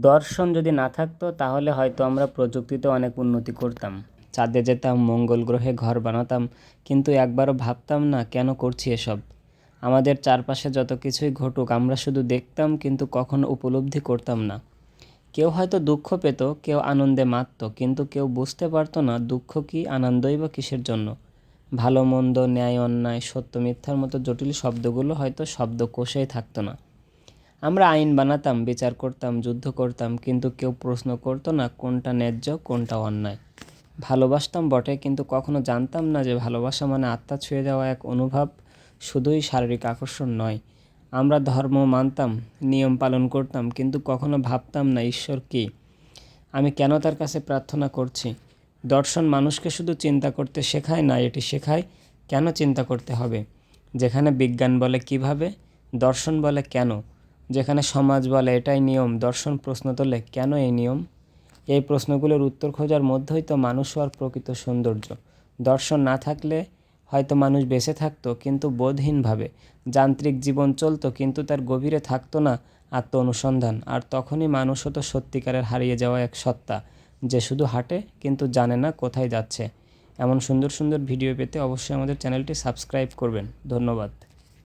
দর্শন যদি না থাকতো, তাহলে হয়তো আমরা প্রযুক্তিতে অনেক উন্নতি করতাম। চাঁদে যেতাম, মঙ্গল গ্রহে ঘর বানাতাম, কিন্তু একবারও ভাবতাম না, কেন করছি এসব? আমাদের চারপাশে যত কিছুই ঘটুক, আমরা শুধু দেখতাম কিন্তু কখনো উপলব্ধি করতাম না। কেউ হয়তো দুঃখ পেত, কেউ আনন্দে মাতত, কিন্তু কেউ বুঝতে পারতো না, দুঃখ কি আনন্দই বা কিসের জন্য? ভালো, মন্দ, ন্যায়, অন্যায়, সত্য, মিথ্যার মতো জটিল শব্দগুলো হয়তো শব্দকোষেই থাকতো না। আমরা আইন বানাতাম, বিচার করতাম, যুদ্ধ করতাম, কিন্তু কেউ প্রশ্ন করতো না কোনটা ন্যায্য, কোনটা অন্যায়। ভালোবাসতাম বটে, কিন্তু কখনো জানতাম না যে ভালোবাসা মানে আত্মা ছুঁয়ে যাওয়া এক অনুভব, শুধুই শারীরিক আকর্ষণ নয়। আমরা ধর্ম মানতাম, নিয়ম পালন করতাম, কিন্তু কখনো ভাবতাম না ঈশ্বর কী। আমি কেন তার কাছে প্রার্থনা করছি? দর্শন মানুষকে শুধু চিন্তা করতে শেখায় না, এটি শেখায় কেন চিন্তা করতে হবে? যেখানে বিজ্ঞান বলে কীভাবে, দর্শন বলে কেন? যেখানে সমাজ বলে, এটাই নিয়ম, দর্শন প্রশ্ন তোলে কেন এই নিয়ম? এই প্রশ্নগুলোর উত্তর খোঁজার মধ্যেই তো মানুষ হওয়ার প্রকৃত সৌন্দর্য। দর্শন না থাকলে হয়তো মানুষ বেঁচে থাকতো, কিন্তু বোধহীনভাবে। যান্ত্রিক জীবন চলতো, কিন্তু তার গভীরে থাকতো না আত্ম অনুসন্ধান আর তখনই মানুষ হতো সত্যিকারের হারিয়ে যাওয়া এক সত্তা, যে শুধু হাঁটে, কিন্তু জানে না কোথায় যাচ্ছে। এমন সুন্দর সুন্দর ভিডিও পেতে অবশ্যই আমাদের চ্যানেলটি সাবস্ক্রাইব করবেন। ধন্যবাদ।